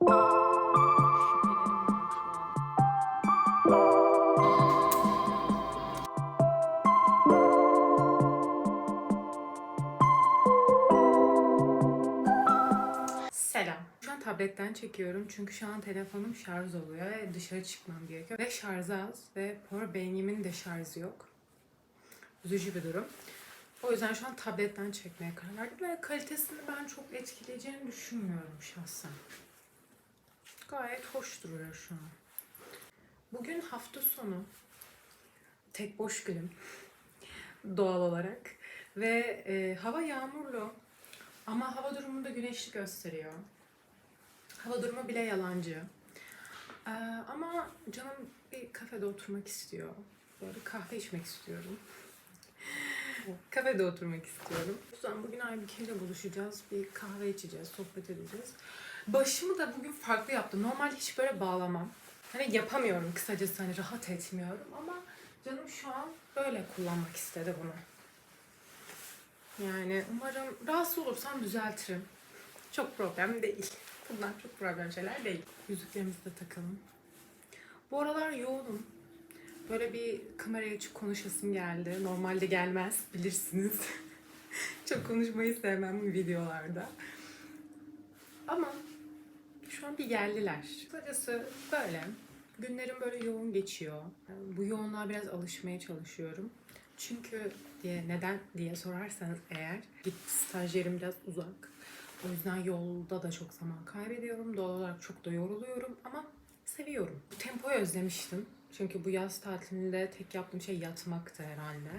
Selam. Şu an tabletten çekiyorum çünkü şu an telefonum şarj oluyor ve dışarı çıkmam gerekiyor. Ve şarjı az ve powerbank'imin de şarjı yok. Üzücü bir durum. O yüzden şu an tabletten çekmeye karar verdim ve kalitesini ben çok etkileyeceğini düşünmüyorum şahsen. Gayet hoş duruyor şu an. Bugün hafta sonu. Tek boş günüm. Doğal olarak. Ve e, hava yağmurlu. Ama hava durumu da güneşli gösteriyor. Hava durumu bile yalancı. Ee, ama canım bir kafede oturmak istiyor. Böyle kahve içmek istiyorum. Kafede oturmak istiyorum. O yüzden bugün Aybüke ile buluşacağız. Bir kahve içeceğiz, sohbet edeceğiz. Başımı da bugün farklı yaptım. Normalde hiç böyle bağlamam. Hani yapamıyorum kısacası hani rahat etmiyorum ama canım şu an böyle kullanmak istedi bunu. Yani umarım rahatsız olursam düzeltirim. Çok problem değil. Bunlar çok problem şeyler değil. Yüzüklerimizi de takalım. Bu aralar yoğunum. Böyle bir kameraya açıp konuşasım geldi. Normalde gelmez bilirsiniz. çok konuşmayı sevmem videolarda. Ama şu an bir geldiler. Kısacası böyle. Günlerim böyle yoğun geçiyor. Bu yoğunluğa biraz alışmaya çalışıyorum. Çünkü diye neden diye sorarsanız eğer git stajyerim biraz uzak. O yüzden yolda da çok zaman kaybediyorum. Doğal olarak çok da yoruluyorum ama seviyorum. Tempoyu özlemiştim. Çünkü bu yaz tatilinde tek yaptığım şey yatmaktı herhalde.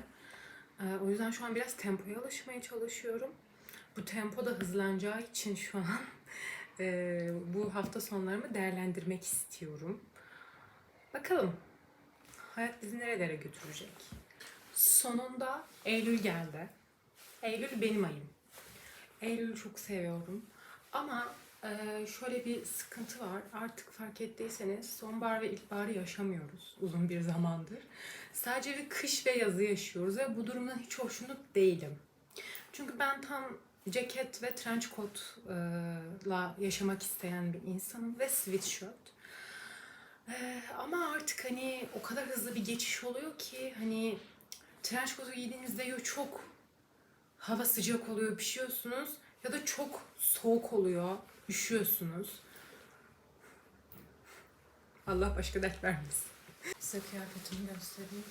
Ee, o yüzden şu an biraz tempoya alışmaya çalışıyorum. Bu tempo da hızlanacağı için şu an e, bu hafta sonlarımı değerlendirmek istiyorum. Bakalım hayat bizi nerelere götürecek? Sonunda Eylül geldi. Eylül benim ayım. Eylül'ü çok seviyorum. Ama e, şöyle bir sıkıntı var. Artık fark ettiyseniz sonbahar ve ilkbaharı yaşamıyoruz uzun bir zamandır. Sadece bir kış ve yazı yaşıyoruz ve bu durumdan hiç hoşnut değilim. Çünkü ben tam ceket ve trench coat'la yaşamak isteyen bir insanım ve sweatshirt. Ee, ama artık hani o kadar hızlı bir geçiş oluyor ki hani trench coat'u giydiğinizde ya çok hava sıcak oluyor pişiyorsunuz ya da çok soğuk oluyor üşüyorsunuz. Allah başka dert vermesin. Size kıyafetimi göstereyim.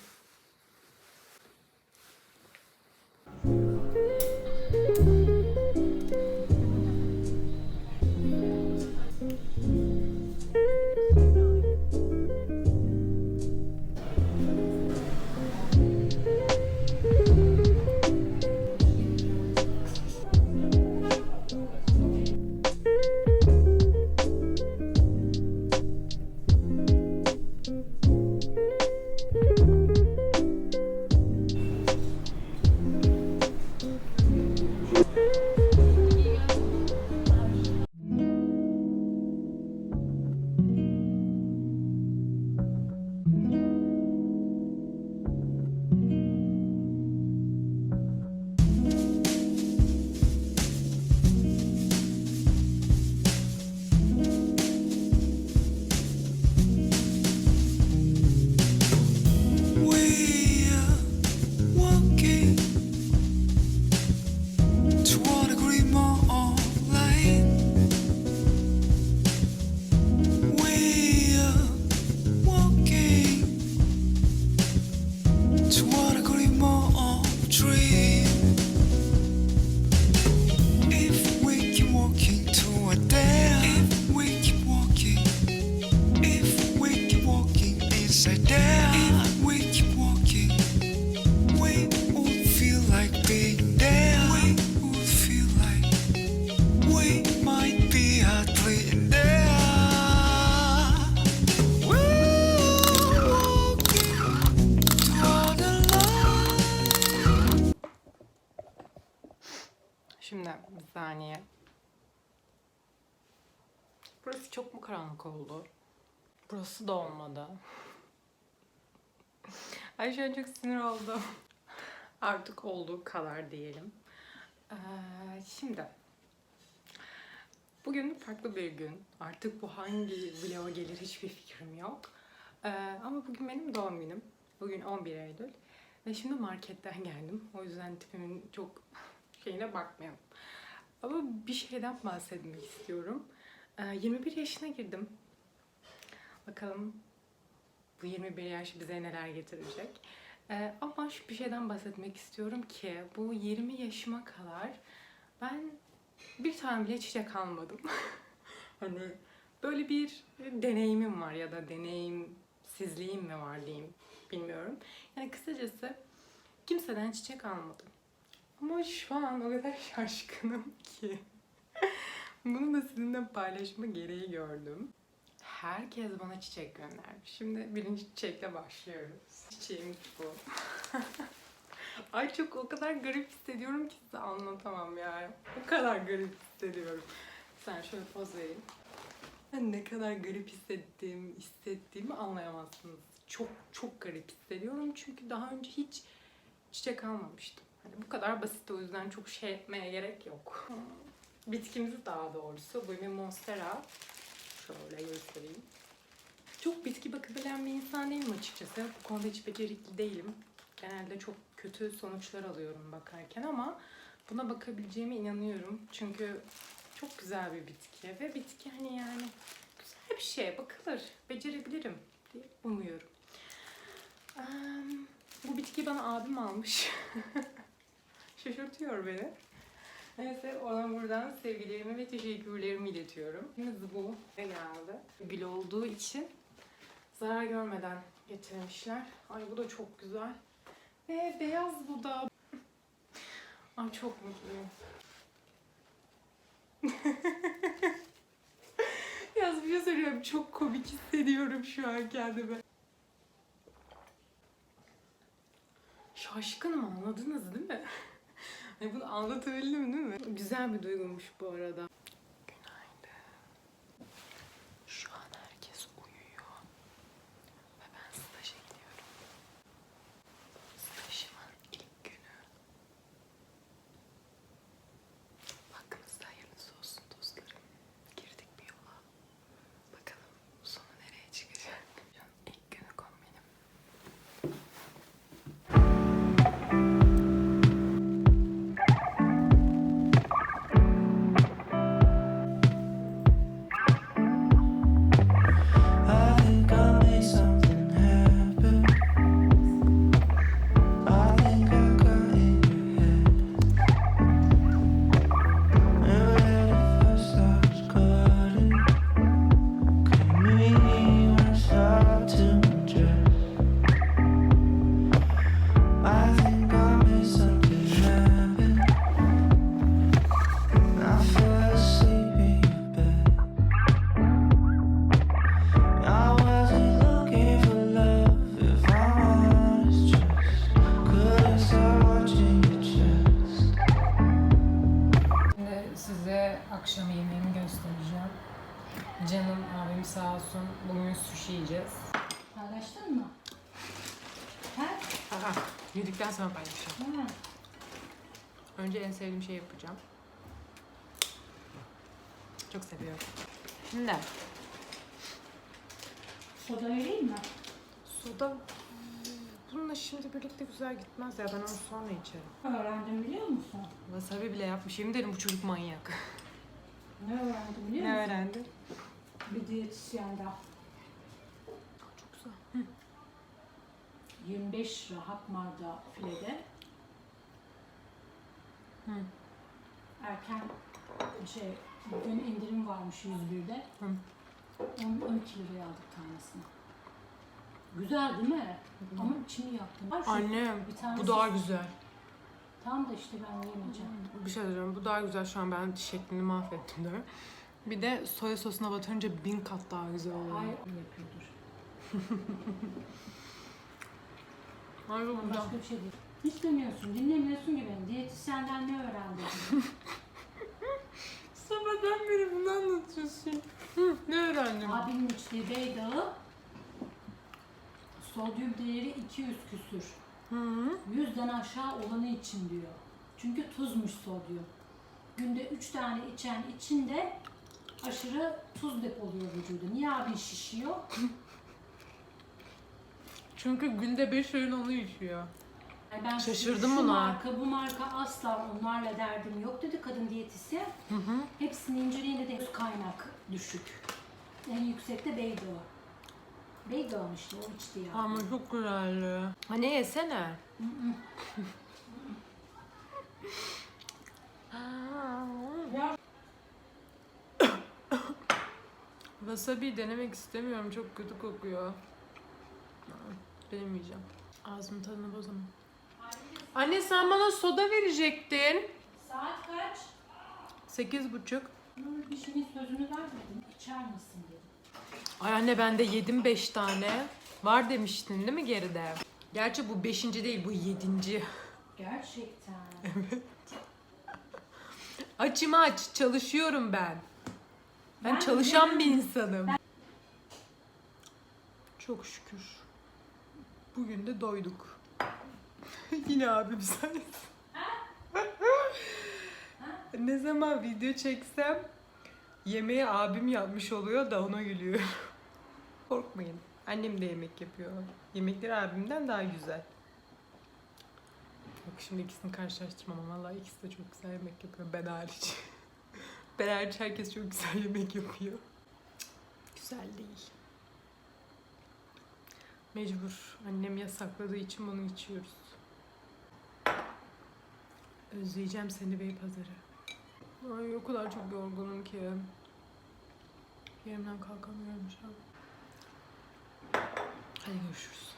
Şimdi bir saniye. Burası çok mu karanlık oldu? Burası da olmadı. Ay şu an çok sinir oldum. Artık olduğu kadar diyelim. Ee, şimdi Bugün farklı bir gün. Artık bu hangi vloga gelir hiçbir fikrim yok. Ee, ama bugün benim doğum günüm. Bugün 11 Eylül. Ve şimdi marketten geldim. O yüzden tipimin çok şeyine bakmayalım. Ama bir şeyden bahsetmek istiyorum. Ee, 21 yaşına girdim. Bakalım bu 21 yaş bize neler getirecek. Ee, ama şu bir şeyden bahsetmek istiyorum ki bu 20 yaşıma kadar ben bir tane bile çiçek almadım. hani böyle bir deneyimim var ya da deneyimsizliğim mi var diyeyim bilmiyorum. Yani kısacası kimseden çiçek almadım. Ama şu an o kadar şaşkınım ki. Bunu da sizinle paylaşma gereği gördüm. Herkes bana çiçek göndermiş. Şimdi birinci çiçekle başlıyoruz. Çiçeğimiz bu. Ay çok o kadar garip hissediyorum ki size anlatamam yani. O kadar garip hissediyorum. Sen şöyle poz vereyim. Ben ne kadar garip hissettiğim, hissettiğimi anlayamazsınız. Çok çok garip hissediyorum çünkü daha önce hiç çiçek almamıştım. Hani bu kadar basit o yüzden çok şey etmeye gerek yok. Bitkimiz daha doğrusu. Bu bir monstera. Şöyle göstereyim. Çok bitki bakabilen bir insan değilim açıkçası. Bu konuda hiç becerikli değilim. Genelde çok kötü sonuçlar alıyorum bakarken ama buna bakabileceğime inanıyorum. Çünkü çok güzel bir bitki ve bitki hani yani güzel bir şey bakılır. Becerebilirim diye umuyorum. Eee, bu bitkiyi bana abim almış. Şaşırtıyor beni. Neyse ona buradan sevgilerimi ve teşekkürlerimi iletiyorum. Şimdi bu geldi? Gül olduğu için zarar görmeden getirmişler. Ay bu da çok güzel. Ve beyaz bu da. Ay çok mutluyum. Yaz bir şey söylüyorum. Çok komik hissediyorum şu an kendimi. Şaşkınım anladınız değil mi? Bunu anlatabildim değil mi? Güzel bir duygumuş bu arada. Sağ olsun bugün sushi yiyeceğiz. Paylaştın mı? Ha? Aha, yedikten sonra paylaşacağım. Ha. Önce en sevdiğim şeyi yapacağım. Çok seviyorum. Şimdi Soda vereyim mi? suda bununla şimdi birlikte güzel gitmez ya ben onu sonra içerim. Öğrendim biliyor musun? Wasabi bile yapmışım dedim bu çocuk manyak. Ne öğrendim biliyor ne musun? öğrendin? Bir diyetisyenden. Çok güzel. 25 lira Hakmar'da filede. Hı. Erken şey bugün indirim varmış 101'de. Hı. 10, 12 liraya aldık tanesini. Güzel değil mi? Ama içimi yaktım. Var şu- Annem bir tanesi- bu daha güzel. Tam da işte ben yemeyeceğim. Bir şey diyeceğim bu daha güzel şu an ben şeklini mahvettim değil mi? Bir de soya sosuna batırınca bin kat daha güzel oluyor. Hayır yapıyordur. Ay bu güzel. Başka bir şey değil. Hiç demiyorsun, dinlemiyorsun ki beni. Diyetisyenden ne öğrendin? Sabahtan beri bunu anlatıyorsun. Hı, ne öğrendim? Abinin içtiği beydağı sodyum değeri 200 küsür. Hı -hı. 100'den aşağı olanı için diyor. Çünkü tuzmuş sodyum. Günde 3 tane içen için de aşırı tuz depoluyor vücudu. Niye abin şişiyor? Çünkü günde 5 öğün onu içiyor. Yani ben Şaşırdım şu buna. marka bu marka asla onlarla derdim yok dedi kadın diyetisyen. Hı hı. Hepsini inceleyince de tuz kaynak düşük. En yüksekte Beydo. Beydo işte o içti ya. Ama çok güzeldi. Anne yesene. Wasabi denemek istemiyorum. Çok kötü kokuyor. Denemeyeceğim. Ağzımın tadını bozamam. Anne sen bana soda verecektin. Saat kaç? Sekiz buçuk. Nur dişimin sözünü vermedin. İçer misin dedim. Ay anne ben de yedim beş tane. Var demiştin değil mi geride? Gerçi bu beşinci değil bu yedinci. Gerçekten. Açım aç. Çalışıyorum ben. Ben çalışan bir insanım. Çok şükür. Bugün de doyduk. Yine abim sayesinde. ne zaman video çeksem yemeği abim yapmış oluyor da ona gülüyorum. Korkmayın. Annem de yemek yapıyor. Yemekleri abimden daha güzel. Bak şimdi ikisini karşılaştırmam ama vallahi ikisi de çok güzel yemek yapıyor. Ben hariç. Ben herkes çok güzel yemek yapıyor. Güzel değil. Mecbur. Annem yasakladığı için bunu içiyoruz. Özleyeceğim seni bey pazarı. Ay o kadar çok yorgunum ki. Yerimden kalkamıyorum şu an. Hadi görüşürüz.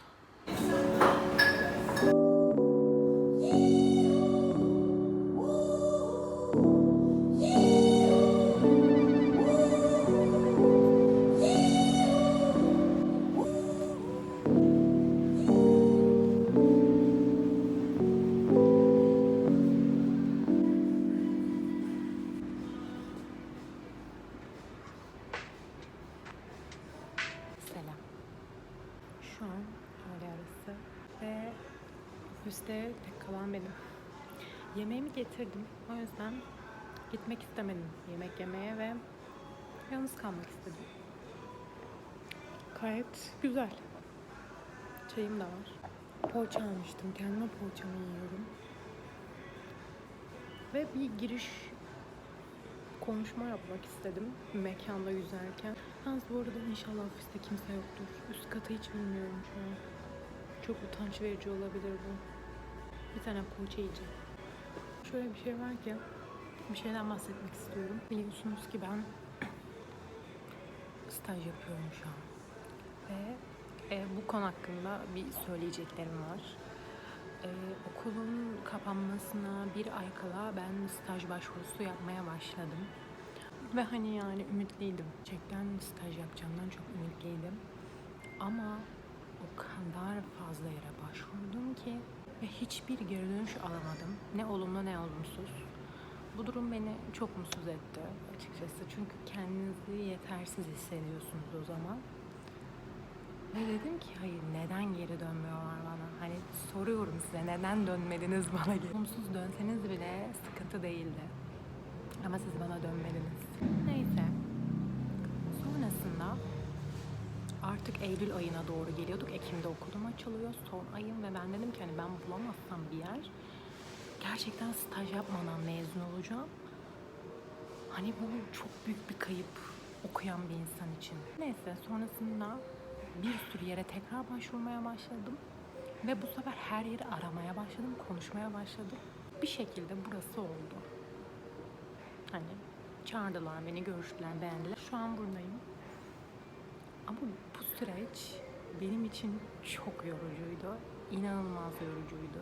Yemeğimi getirdim. O yüzden gitmek istemedim yemek yemeye ve yalnız kalmak istedim. Gayet güzel. Çayım da var. Poğaça almıştım. Kendime poğaçamı yiyorum. Ve bir giriş konuşma yapmak istedim mekanda yüzerken. Yalnız bu arada inşallah ofiste kimse yoktur. Üst katı hiç bilmiyorum şu an. Çok utanç verici olabilir bu. Bir tane poğaça yiyeceğim. Şöyle bir şey var ki bir şeyden bahsetmek istiyorum. Biliyorsunuz ki ben staj yapıyorum şu an. Ve e, bu konu hakkında bir söyleyeceklerim var. Ee, okulun kapanmasına bir ay kala ben staj başvurusu yapmaya başladım. Ve hani yani ümitliydim. Gerçekten staj yapacağımdan çok ümitliydim. Ama o kadar fazla yere başvurdum ki ve hiçbir geri dönüş alamadım. Ne olumlu ne olumsuz. Bu durum beni çok mutsuz etti açıkçası. Çünkü kendinizi yetersiz hissediyorsunuz o zaman. Ve dedim ki hayır neden geri dönmüyorlar bana? Hani soruyorum size neden dönmediniz bana geri? Olumsuz dönseniz bile sıkıntı değildi. Ama siz bana dönmediniz. Neyse. Sonrasında artık Eylül ayına doğru geliyorduk. Ekim'de okulum açılıyor. Son ayım ve ben dedim ki hani ben bulamazsam bir yer gerçekten staj yapmadan mezun olacağım. Hani bu çok büyük bir kayıp okuyan bir insan için. Neyse sonrasında bir sürü yere tekrar başvurmaya başladım. Ve bu sefer her yeri aramaya başladım, konuşmaya başladım. Bir şekilde burası oldu. Hani çağırdılar beni, görüştüler, beğendiler. Şu an buradayım. Ama bu süreç benim için çok yorucuydu. İnanılmaz yorucuydu.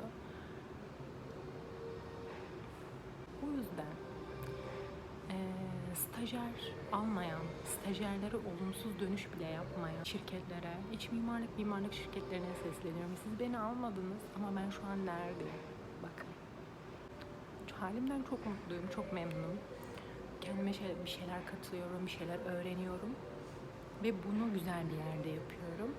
O yüzden eee, stajyer almayan, stajyerlere olumsuz dönüş bile yapmayan şirketlere, iç mimarlık mimarlık şirketlerine sesleniyorum. Siz beni almadınız ama ben şu an neredeyim? Bakın. Halimden çok mutluyum, çok memnunum. Kendime şey, bir şeyler katılıyorum, bir şeyler öğreniyorum. Ve bunu güzel bir yerde yapıyorum.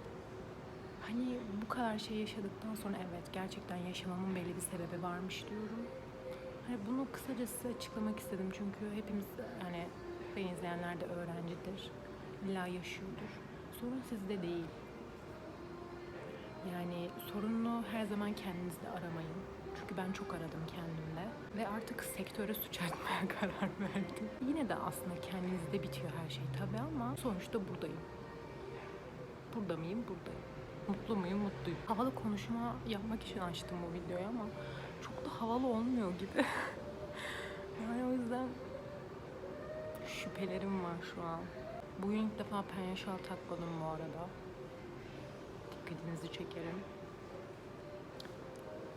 Hani bu kadar şey yaşadıktan sonra evet gerçekten yaşamamın belli bir sebebi varmış diyorum. Hani bunu kısacası açıklamak istedim çünkü hepimiz hani Beni izleyenler de öğrencidir. İlla yaşıyordur. Sorun sizde değil. Yani sorununu her zaman kendinizde aramayın. Çünkü ben çok aradım kendimde. Ve artık sektöre suç atmaya karar verdim. Yine de aslında kendinizde bitiyor her şey tabii ama sonuçta buradayım. Burada mıyım? Buradayım. Mutlu muyum? Mutluyum. Havalı konuşma yapmak için açtım bu videoyu ama çok da havalı olmuyor gibi. yani o yüzden şüphelerim var şu an. Bugün ilk defa penye şal takmadım bu arada. Dikkatinizi çekerim.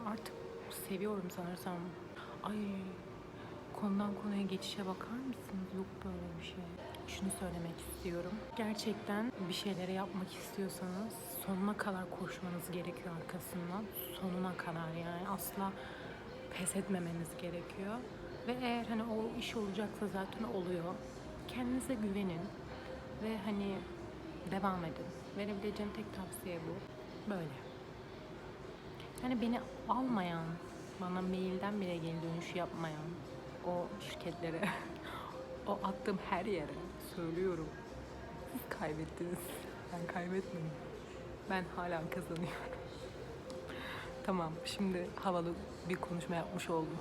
Artık seviyorum sanırsam. Ay konudan konuya geçişe bakar mısınız? Yok böyle bir şey. Şunu söylemek istiyorum. Gerçekten bir şeyleri yapmak istiyorsanız sonuna kadar koşmanız gerekiyor arkasından. Sonuna kadar yani asla pes etmemeniz gerekiyor. Ve eğer hani o iş olacaksa zaten oluyor. Kendinize güvenin ve hani devam edin. Verebileceğim tek tavsiye bu. Böyle. Yani beni almayan, bana mailden bile geri dönüş yapmayan o şirketlere, o attığım her yere söylüyorum. Siz kaybettiniz. Ben kaybetmedim. Ben hala kazanıyorum. tamam, şimdi havalı bir konuşma yapmış oldum.